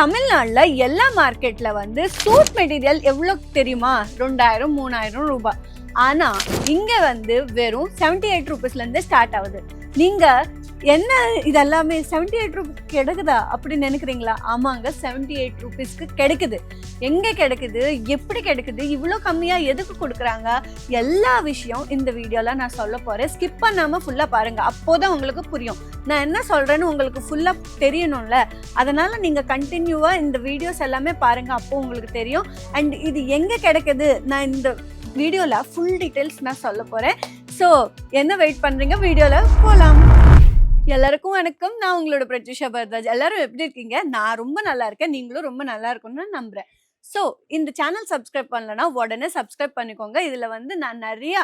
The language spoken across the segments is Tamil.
தமிழ்நாட்டில் எல்லா மார்க்கெட்டில் வந்து சூட் மெட்டீரியல் எவ்வளோ தெரியுமா? ரெண்டாயிரம் மூணாயிரம் ரூபாய். ஆனால் இங்கே வந்து வெறும் செவன்டி எயிட் ருபீஸ்லேருந்து ஸ்டார்ட் ஆகுது. நீங்கள் என்ன இதெல்லாமே செவன்டி எயிட் ருபீஸ் கிடைக்குதா அப்படின்னு நினைக்கிறீங்களா? ஆமாங்க செவன்டி எயிட் ருபீஸ்க்கு கிடைக்குது. எங்கே கிடைக்குது? எப்படி கிடைக்குது? இவ்வளோ கம்மியாக எதுக்கு கொடுக்குறாங்க? எல்லா விஷயம் இந்த வீடியோவில் நான் சொல்ல போகிறேன் ஸ்கிப் பண்ணாமல் ஃபுல்லாக பாருங்கள் அப்போதான் உங்களுக்கு புரியும். நான் என்ன சொல்கிறேன்னு உங்களுக்கு ஃபுல்லாக தெரியணும்ல. அதனால் நீங்கள் கண்டினியூவாக இந்த வீடியோஸ் எல்லாமே பாருங்கள் அப்போ உங்களுக்கு தெரியும். அண்ட் இது எங்கே கிடைக்குது? நான் இந்த வீடியோவில் ஃபுல் டீட்டெயில்ஸ் நான் சொல்ல போகிறேன் ஸோ என்ன வெயிட் பண்ணுறீங்க வீடியோவில் போகலாம் எல்லாருக்கும் வணக்கம். நான் உங்களோட பிரத்யூஷா பரதாஜ் எல்லாரும் எப்படி இருக்கீங்க? நான் ரொம்ப நல்லா இருக்கேன். நீங்களும் ரொம்ப நல்லா இருக்கும்னு நம்புறேன். ஸோ இந்த சேனல் சப்ஸ்கிரைப் பண்ணலன்னா உடனே சப்ஸ்கிரைப் பண்ணிக்கோங்க. இதில் வந்து நான் நிறையா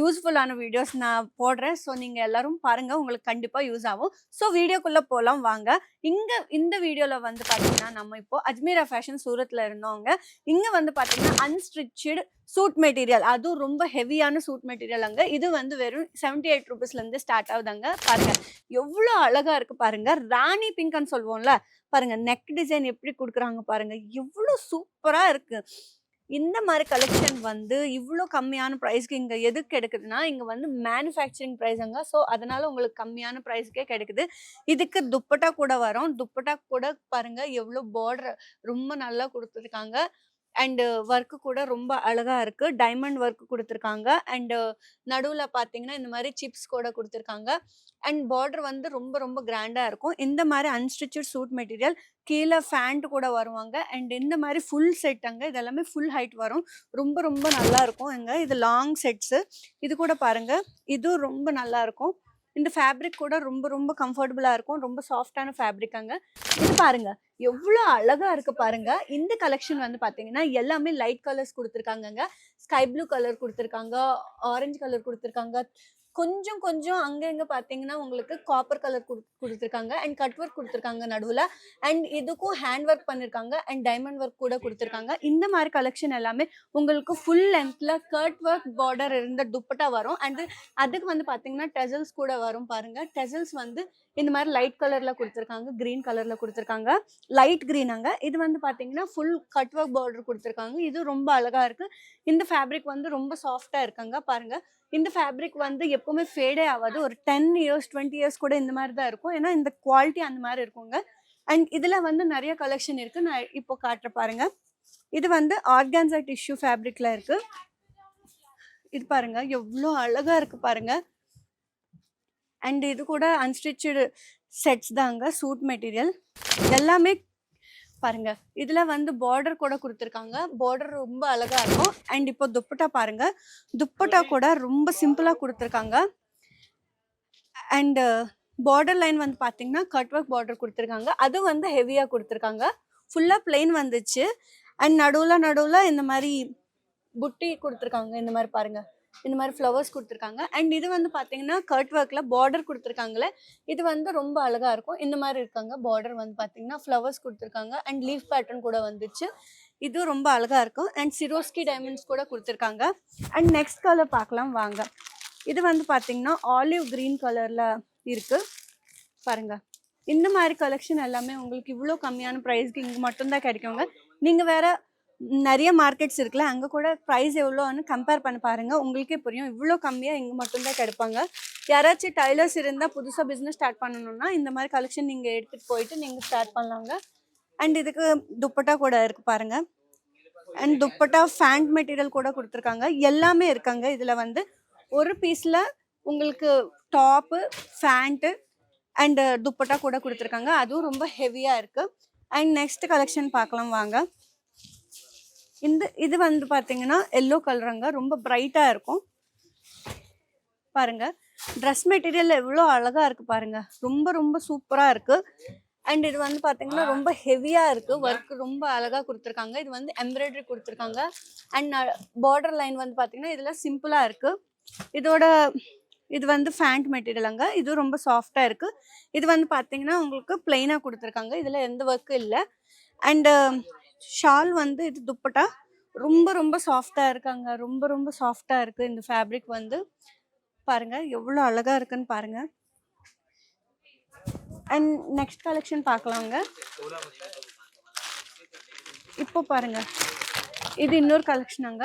யூஸ்ஃபுல்லான வீடியோஸ் நான் போடுறேன். ஸோ நீங்கள் எல்லாரும் பாருங்கள் உங்களுக்கு கண்டிப்பாக யூஸ் ஆகும். ஸோ வீடியோக்குள்ளே போகலாம் வாங்க. இங்கே இந்த வீடியோவில் வந்து பார்த்தீங்கன்னா நம்ம இப்போ அஜ்மீரா ஃபேஷன் சூரத்தில் இருந்தவங்க. இங்கே வந்து பார்த்தீங்கன்னா அன்ஸ்டிச்சுடு சூட் மெட்டீரியல் அதுவும் ரொம்ப ஹெவியான சூட் மெட்டீரியல் அங்கே. இது வந்து வெறும் செவன்டி எயிட் ருபீஸ்லேருந்து ஸ்டார்ட் ஆகுதாங்க. பாருங்க. எவ்வளோ அழகாக இருக்குது பாருங்கள் ராணி பிங்க்னு சொல்லுவோம்ல. பாருங்கள் நெக் டிசைன் எப்படி கொடுக்குறாங்க பாருங்கள் எவ்வளோ சூப்பராக இருக்குது இந்த மாதிரி கலெக்ஷன் வந்து இவ்வளோ கம்மியான ப்ரைஸ்க்கு இங்கே எதுக்கு கிடைக்குதுன்னா இங்கே வந்து மேனுஃபேக்சரிங் ப்ரைஸுங்க ஸோ அதனால உங்களுக்கு கம்மியான ப்ரைஸ்க்கே கிடைக்குது. இதுக்கு துப்பட்டா கூட வரும். துப்பட்டா கூட பாருங்க எவ்வளோ பார்டர் ரொம்ப நல்லா கொடுத்துருக்காங்க. அண்டு ஒர்க்கு கூட ரொம்ப அழகாக இருக்குது டைமண்ட் ஒர்க் கொடுத்துருக்காங்க. அண்டு நடுவில் பார்த்தீங்கன்னா இந்த மாதிரி சிப்ஸ் கூட கொடுத்துருக்காங்க. அண்ட் பார்டர் வந்து ரொம்ப ரொம்ப கிராண்டாக இருக்கும். இந்த மாதிரி அன்ஸ்டிச்சட் சூட் மெட்டீரியல் கீழே ஃபேண்ட் கூட வருவாங்க. அண்ட் இந்த மாதிரி ஃபுல் செட் அங்கே இதெல்லாமே ஃபுல் ஹைட் வரும். ரொம்ப ரொம்ப நல்லா இருக்கும் எங்க இது லாங் செட்ஸு. இது கூட பாருங்க. இதுவும் ரொம்ப நல்லா இருக்கும். இந்த ஃபேப்ரிக் கூட ரொம்ப ரொம்ப கம்ஃபர்டபுளாக இருக்கும். ரொம்ப சாஃப்டான ஃபேப்ரிக் அங்க. இது பாருங்க எவ்வளோ அழகா இருக்கு பாருங்க. இந்த கலெக்ஷன் வந்து பாத்தீங்கன்னா எல்லாமே லைட் கலர்ஸ் கொடுத்துருக்காங்கங்க. ஸ்கை ப்ளூ கலர் கொடுத்துருக்காங்க ஆரஞ்சு கலர் கொடுத்துருக்காங்க. கொஞ்சம் கொஞ்சம் அங்கங்க பார்த்தீங்கன்னா உங்களுக்கு காப்பர் கலர் கொடுத்துருக்காங்க அண்ட் கட் ஒர்க் கொடுத்துருக்காங்க நடுவில். அண்ட் இதுக்கும் ஹேண்ட் ஒர்க் பண்ணிருக்காங்க அண்ட் டைமண்ட் ஒர்க் கூட கொடுத்துருக்காங்க. இந்த மாதிரி கலெக்ஷன் எல்லாமே உங்களுக்கு ஃபுல் லென்த்ல கட் ஒர்க் பார்டர் இருந்த துப்பட்டா வரும். அண்ட் அதுக்கு வந்து பார்த்தீங்கன்னா டெசல்ஸ் கூட வரும் பாருங்க. டெசல்ஸ் வந்து இந்த மாதிரி லைட் கலர்ல கொடுத்துருக்காங்க கிரீன் கலர்ல கொடுத்துருக்காங்க. லைட் கிரீனாங்க இது வந்து பாத்தீங்கன்னா ஃபுல் கட் ஒர்க் பார்டர் கொடுத்துருக்காங்க. இது ரொம்ப அழகா இருக்கு. இந்த ஃபேப்ரிக் வந்து ரொம்ப சாஃப்டா இருக்காங்க பாருங்க. இந்த ஃபேப்ரிக் வந்து எப்பவுமே ஃபேடே ஆகாது. ஒரு டென் இயர்ஸ் டுவெண்ட்டி இயர்ஸ் கூட இந்த மாதிரி தான் இருக்கும். ஏன்னா இந்த குவாலிட்டி அந்த மாதிரி இருக்குங்க அண்ட் இதுல வந்து நிறைய கலெக்ஷன் இருக்கு. நான் இப்போ காட்டுற பாருங்க. இது வந்து ஆர்கான்சா டிஷ்யூ ஃபேப்ரிக்ல இருக்கு. இது பாருங்க. எவ்வளோ அழகா இருக்கு பாருங்க. அண்ட் இது கூட அன்ஸ்டிச்சடு செட்ஸ் தாங்க சூட் மெட்டீரியல் எல்லாமே பாருங்க இதுல வந்து பார்டர் கூட கொடுத்துருக்காங்க. பார்டர் ரொம்ப அழகா இருக்கும். அண்ட் இப்போ துப்பட்டா பாருங்க துப்பட்டா கூட ரொம்ப சிம்பிளா கொடுத்துருக்காங்க. அண்ட் பார்டர் லைன் வந்து பாத்தீங்கன்னா கட் ஒர்க் பார்டர் கொடுத்துருக்காங்க. அது வந்து ஹெவியா கொடுத்துருக்காங்க. ஃபுல்லா பிளெயின் வந்துச்சு. அண்ட் நடுவுல நடுவுல இந்த மாதிரி புட்டி கொடுத்துருக்காங்க. இந்த மாதிரி பாருங்க. இந்த மாதிரி ஃப்ளவர்ஸ் கொடுத்துருக்காங்க. அண்ட் இது வந்து பார்த்தீங்கன்னா கர்ட் ஒர்க்கில் பார்டர் கொடுத்துருக்காங்களே இது வந்து ரொம்ப அழகாக இருக்கும். இந்த மாதிரி இருக்காங்க. பார்டர் வந்து பார்த்தீங்கன்னா ஃப்ளவர்ஸ் கொடுத்துருக்காங்க. அண்ட் லீஃப் பேட்டர்ன் கூட வந்துச்சு. இது ரொம்ப அழகாக இருக்கும். அண்ட் சிரோஸ்கி டைமண்ட்ஸ் கூட கொடுத்துருக்காங்க. அண்ட் நெக்ஸ்ட் கலர் பார்க்கலாம் வாங்க. இது வந்து பார்த்தீங்கன்னா ஆலிவ் க்ரீன் கலரில் இருக்குது பாருங்கள் இந்த மாதிரி கலெக்ஷன் எல்லாமே உங்களுக்கு இவ்வளோ கம்மியான ப்ரைஸ்க்கு இங்கே மட்டும்தான் கிடைக்குங்க. நீங்கள் வேறு நிறைய மார்க்கெட்ஸ் இருக்குல்ல அங்கே கூட ப்ரைஸ் எவ்வளோன்னு கம்பேர் பண்ணி பாருங்கள் உங்களுக்கே புரியும். இவ்வளோ கம்மியாக இங்கே மட்டும்தான் கிடைப்பாங்க. யாராச்சும் டைலர்ஸ் இருந்தால் புதுசாக பிஸ்னஸ் ஸ்டார்ட் பண்ணணும்னா இந்த மாதிரி கலெக்ஷன் நீங்கள் எடுத்துகிட்டு போயிட்டு நீங்கள் ஸ்டார்ட் பண்ணலாங்க. அண்ட் இதுக்கு துப்பட்டா கூட இருக்குது பாருங்கள் அண்ட் துப்பட்டா ஃபேண்ட் மெட்டீரியல் கூட கொடுத்துருக்காங்க. எல்லாமே இருக்காங்க. இதில் வந்து ஒரு பீஸில் உங்களுக்கு டாப்பு ஃபேண்ட்டு அண்டு துப்பட்டா கூட கொடுத்துருக்காங்க. அதுவும் ரொம்ப ஹெவியாக இருக்குது அண்ட் நெக்ஸ்ட் கலெக்ஷன் பார்க்கலாம் வாங்க. இந்த இது வந்து பார்த்தீங்கன்னா எல்லோ கலருங்க. ரொம்ப பிரைட்டாக இருக்கும். பாருங்க. ட்ரெஸ் மெட்டீரியல் எவ்வளோ அழகா இருக்கு பாருங்க. ரொம்ப ரொம்ப சூப்பராக இருக்கு. அண்ட் இது வந்து பார்த்தீங்கன்னா ரொம்ப ஹெவியாக இருக்கு. ஒர்க் ரொம்ப அழகா கொடுத்துருக்காங்க. இது வந்து எம்ப்ராய்டரி கொடுத்துருக்காங்க. அண்ட் பார்டர் லைன் வந்து பார்த்தீங்கன்னா இதில் சிம்பிளாக இருக்கு. இதோட இது வந்து ஃபேண்ட் மெட்டீரியலுங்க இது ரொம்ப சாஃப்டாக இருக்கு. இது வந்து பார்த்தீங்கன்னா உங்களுக்கு பிளெயினாக கொடுத்துருக்காங்க. இதில் எந்த ஒர்க்கும் இல்லை. அண்டு ஷால் வந்து இது துப்பட்டா ரொம்ப ரொம்ப சாஃப்டாக இருக்காங்க. ரொம்ப ரொம்ப சாஃப்டாக இருக்குது இந்த ஃபேப்ரிக் வந்து. பாருங்கள் எவ்வளோ அழகாக இருக்குன்னு பாருங்கள் அண்ட் நெக்ஸ்ட் கலெக்ஷன் பார்க்கலாங்க. இப்போ பாருங்க. இது இன்னொரு கலெக்ஷனாங்க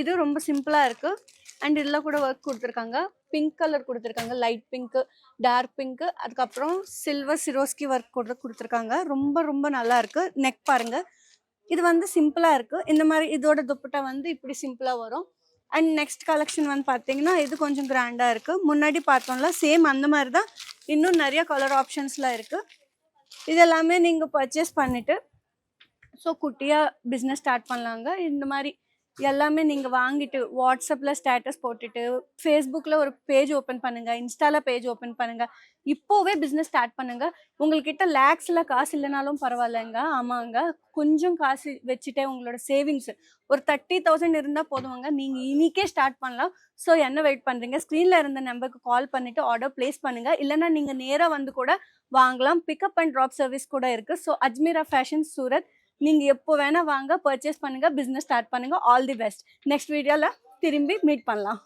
இது ரொம்ப சிம்பிளாக இருக்குது அண்ட் இதில் கூட ஒர்க் கொடுத்துருக்காங்க. பிங்க் கலர் கொடுத்துருக்காங்க. லைட் பிங்க்கு டார்க் பிங்க்கு அதுக்கப்புறம் சில்வர் சிரோஸ்கி ஒர்க் கூட கொடுத்துருக்காங்க. ரொம்ப ரொம்ப நல்லா இருக்குது நெக் பாருங்கள் இது வந்து சிம்பிளாக இருக்கு. இந்த மாதிரி இதோட துப்பட்டா வந்து இப்படி சிம்பிளாக வரும். அண்ட் நெக்ஸ்ட் கலெக்ஷன் வந்து பார்த்தீங்கன்னா இது கொஞ்சம் கிராண்டாக இருக்குது முன்னாடி பார்த்தோம்ல சேம் அந்த மாதிரி தான். இன்னும் நிறைய கலர் ஆப்ஷன்ஸ்லாம் இருக்குது இது எல்லாமே நீங்கள் பர்ச்சேஸ் பண்ணிவிட்டு ஸோ குட்டியாக பிஸ்னஸ் ஸ்டார்ட் பண்ணலாங்க. இந்த மாதிரி எல்லாமே நீங்கள் வாங்கிட்டு வாட்ஸ்அப்பில் ஸ்டேட்டஸ் போட்டுட்டு ஃபேஸ்புக்கில் ஒரு பேஜ் ஓப்பன் பண்ணுங்கள் இன்ஸ்டாவில் பேஜ் ஓப்பன் பண்ணுங்கள் இப்போவே பிஸ்னஸ் ஸ்டார்ட் பண்ணுங்கள் உங்கள்கிட்ட லேக்ஸில் காசு இல்லைனாலும் பரவாயில்லைங்க. ஆமாங்க. கொஞ்சம் காசு வச்சுட்டே உங்களோட சேவிங்ஸ் ஒரு தேர்ட்டி தௌசண்ட் இருந்தால் போதுவாங்க நீங்கள் இன்றைக்கே ஸ்டார்ட் பண்ணலாம். ஸோ என்ன வெயிட் பண்ணுறீங்க ஸ்க்ரீனில் இருந்த நம்பருக்கு கால் பண்ணிவிட்டு ஆர்டர் ப்ளேஸ் பண்ணுங்கள் இல்லைன்னா நீங்கள் நேராக வந்து கூட வாங்கலாம். பிக்கப் அண்ட் ட்ராப் சர்வீஸ் கூட இருக்குது ஸோ அஜ்மீரா ஃபேஷன் சூரத் நீங்கள் எப்போ வேணால் வாங்க பர்ச்சேஸ் பண்ணுங்கள் பிஸ்னஸ் ஸ்டார்ட் பண்ணுங்கள் ஆல் தி பெஸ்ட் நெக்ஸ்ட் வீடியோவில் திரும்பி மீட் பண்ணலாம்.